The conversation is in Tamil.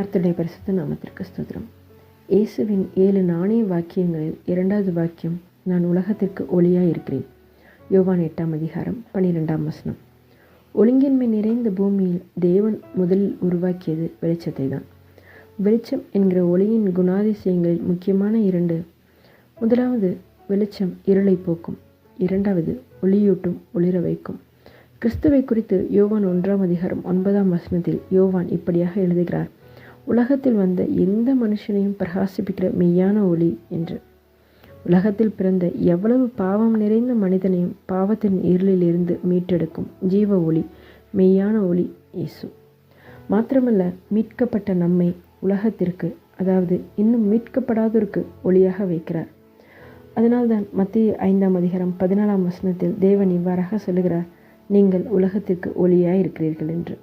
கர்த்தருடைய பரிசுத்த நாமத்திற்கு ஸ்தோத்திரம். இயேசுவின் ஏழு நாணய வாக்கியங்களில் இரண்டாவது வாக்கியம் நான் உலகத்திற்கு ஒளியாக இருக்கிறேன் யோவான் எட்டாம் அதிகாரம் பன்னிரெண்டாம் வசனம். ஒழுங்கின்மை நிறைந்த பூமியில் தேவன் முதலில் உருவாக்கியது வெளிச்சத்தை தான் வெளிச்சம் என்கிற ஒளியின் குணாதிசயங்களில் முக்கியமான இரண்டு. முதலாவது வெளிச்சம் இருளை போக்கும். இரண்டாவது ஒளியூட்டும் ஒளிர வைக்கும். கிறிஸ்துவை குறித்து யோவான் ஒன்றாம் அதிகாரம் ஒன்பதாம் வசனத்தில் யோவான் இப்படியாக எழுதுகிறார். உலகத்தில் வந்த எந்த மனுஷனையும் பிரகாசிப்பிக்கிற மெய்யான ஒளி என்று. உலகத்தில் பிறந்த எவ்வளவு பாவம் நிறைந்த மனிதனையும் பாவத்தின் இருளில் இருந்து மீட்டெடுக்கும் ஜீவ ஒளி மெய்யான ஒளி இயேசு. மாத்திரமல்ல மீட்கப்பட்ட நம்மை உலகத்திற்கு அதாவது இன்னும் மீட்கப்படாதோருக்கு ஒளியாக வைக்கிறார். அதனால்தான் மத்திய ஐந்தாம் அதிகாரம் பதினாலாம் வசனத்தில் தேவன் இவ்வாறாக சொல்லுகிறார் நீங்கள் உலகத்திற்கு ஒளியாக இருக்கிறீர்கள் என்று.